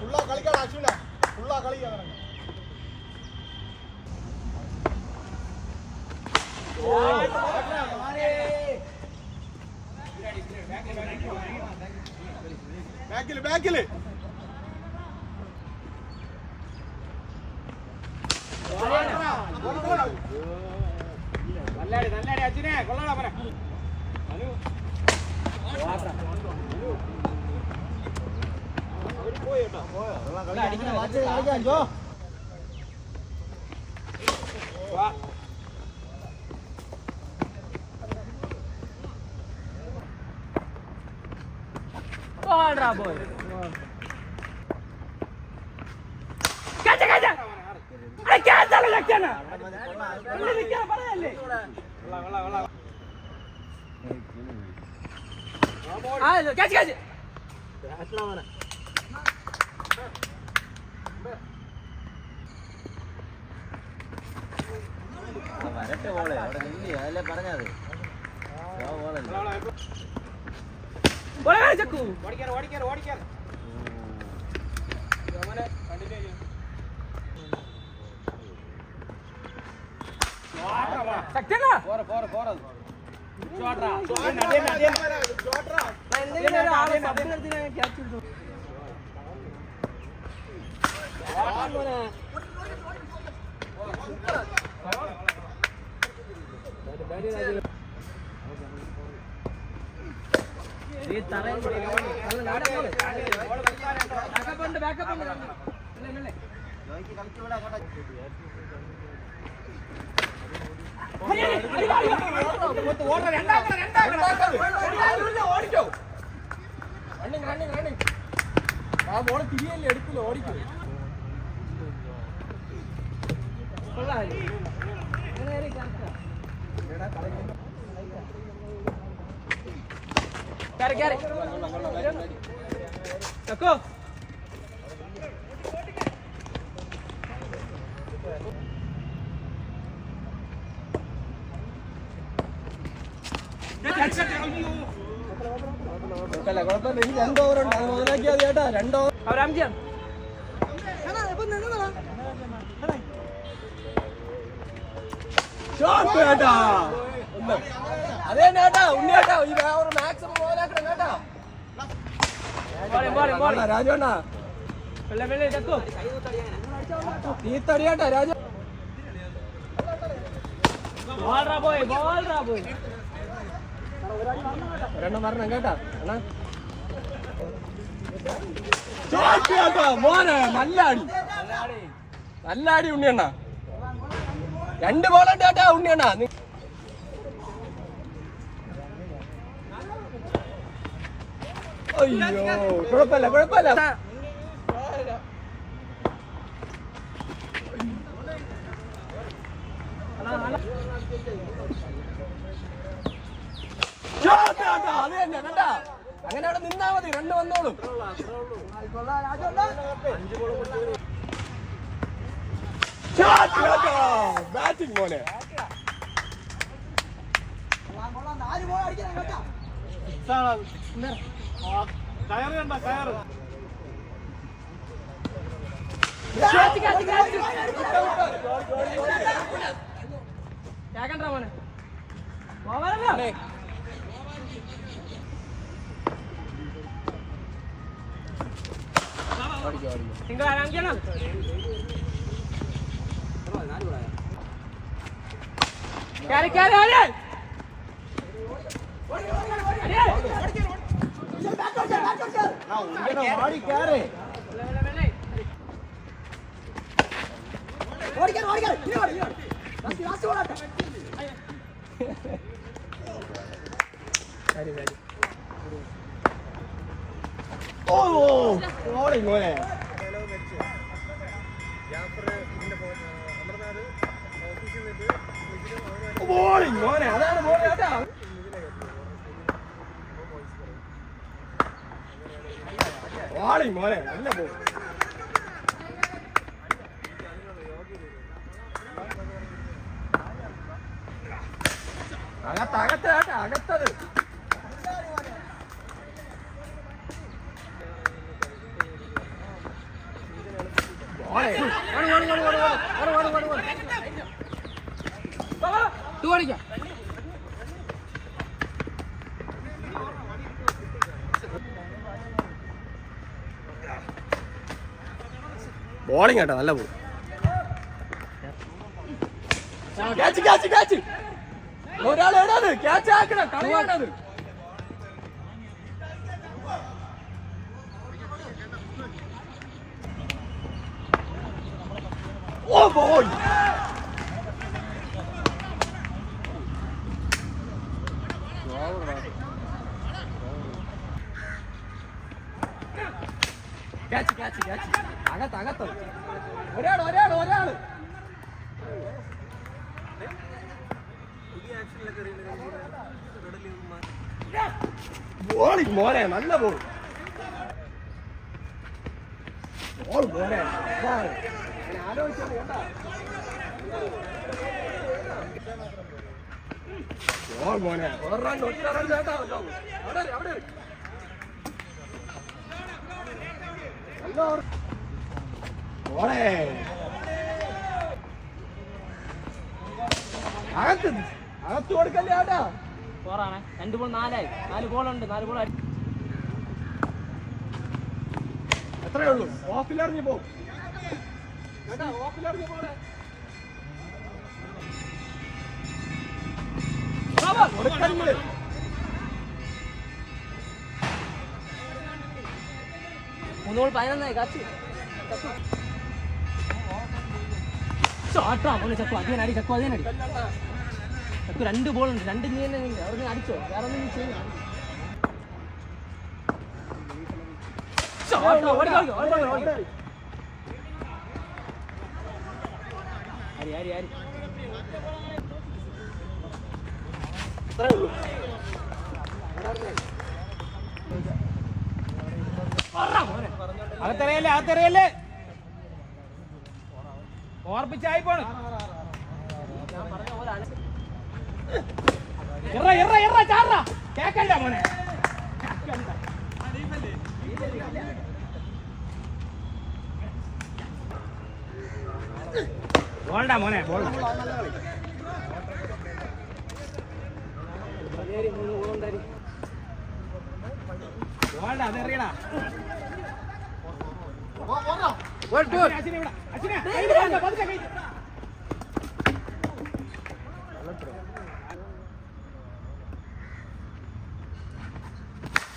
ഫുള്ളാ കളിക്കാണ് അശ്വിന ഫുള്ളാ കളിക്കാണ് ബാക്കിൽ ബാക്കിൽ നല്ലാടി നല്ലാടി. അച്ഛനെ കൊള്ളാടാ പറ. അനു അവർ പോയി കേട്ടോ വാ കൊള്ളാം കൊള്ളാം കൊള്ളാം വരട്ടെ ഓളെ അവിടെ നില്ലി അതല്ലേ പറഞ്ഞത്. ബോളല്ലേ ഓടിക്കാറ് ഓടിക്കാറ് ക്യാച്ച് അവനെ ஓடுற ரெண்டாக்கல ரெண்டாக்கல ஓடிக்கோ ரன்னிங் ரன்னிங் ரன்னிங் நான் ഓടിക്കും കുഴപ്പമില്ല. രണ്ട് ഓവർ ഉണ്ട്. അത് മുതലാക്കിയാൽ മതി കേട്ടാ. രണ്ട് ഓവർ ഷോട്ട് കേട്ടാ ഒന്ന്. അതേ ഉണ്ണിയേട്ടാ ഈ ഓവർ മാക്സിമം മുതലാക്കണം കേട്ടാ രാജുണ്ണ തീത്തടിയാട്ടാ രാജു. ഒരെണ്ണം വരണം കേട്ടാ അണ്ണാ. മോനെ നല്ല അടി. നല്ല അടി ഉണ്ണിയണ്ണ. രണ്ട് ബോളുണ്ട് കേട്ടാ ഉണ്ണിയണ്ണ അയ്യോ കുഴപ്പമില്ല കുഴപ്പമില്ല. അങ്ങനെ അവിടെ നിന്നാ മതി രണ്ട് വന്നോളും. ബാറ്റിംഗ് മോനെ. കയറ് കണ്ട കയറ് ആടി കയറേ ഓ ഓടിങ് മോനെ ബോളിംഗ് മോനെ അതാണ് മോനെ അതാ. മോനെ നല്ല ബോൾ അകത്ത് അകത്ത് കേട്ടാ അകത്തത്. ഓടേ ഓടേ ഓടേ ഓടേ ഓടേ ഓടേ ഓടേ ടു കാണിക്കാം. ബോളിംഗ് കേട്ടോ നല്ല പോ ക്യാച്ച് ക്യാച്ച് ക്യാച്ച് ഒരാൾ ഇടാതെ ക്യാച്ച് ആക്കണം കളിയാണത് ഓ ബോൾ ക്യാച്ച് ക്യാച്ച് ക്യാച്ച് അകത്ത് അകത്ത് ഒരാൾ ഒരാൾ ഒരാൾ ബോളി മോനെ നല്ല ബോൾ ബോൾ മോനെ ബോൾ. ബോൾ മോനെ ഓർ- അകത്ത് അകത്ത് കൊടുക്കല്ലേ ആട്ടാ? ഫോറാണ് രണ്ട് ബോൾ നാലായി. നാല് ബോളുണ്ട് നാല് ബോൾ എത്രയേ ഉള്ളൂ. ഓഫിലെറിഞ്ഞ് പോ. ഓഫിലെറിഞ്ഞ് പോണേ കൊടുക്കല്ലേ മൂന്ന് ബോൾ പതിനൊന്നായി. കാച്ചു. ചാട്ടാ മോനെ ചക്കു. അതിനടി ചക്കു. അതിനടി ചക്കു രണ്ട് ബോൾ ഉണ്ട് രണ്ട് നീ തന്നെ നിന്ന്. അവിടെ അടിച്ചോ. വേറെ ഒന്നും നീ അകത്തറിയല്ലേ അകത്തറിയല്ലേ? ഓർപ്പിച്ചായി പോണ്. ഞാൻ പറഞ്ഞ പോലെ. എറ എറ എറ ചാറ കേക്കണ്ട മോനെ. ബോൾഡാ മോനെ ബോൾഡാ. ബോൾഡാ അതെറിയടാ ഗുഡ് ഗുഡ് അച്ഛനെ ഇവിടെ. അച്ഛനെ കയ്യിൽ പതുക്കെ, പതുക്കെ.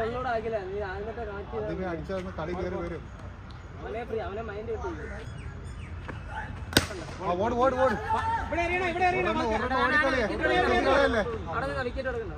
ഉള്ളൂടെ ആക്കില്ല നീ ആദ്യമത്തെ കാണിച്ചു അവനെ ഫ്രീ അവനെ മൈൻഡ് കിട്ടി ഓട് ഓട് ഓട്. ഇവിടെ എറിയണം, ഇവിടെ എറിയണം. ഒരെണ്ണം ഓടിക്കളിയേ കളിയല്ലേ അവിടെ നിന്ന് വിക്കറ്റ് എടുക്കണ്ട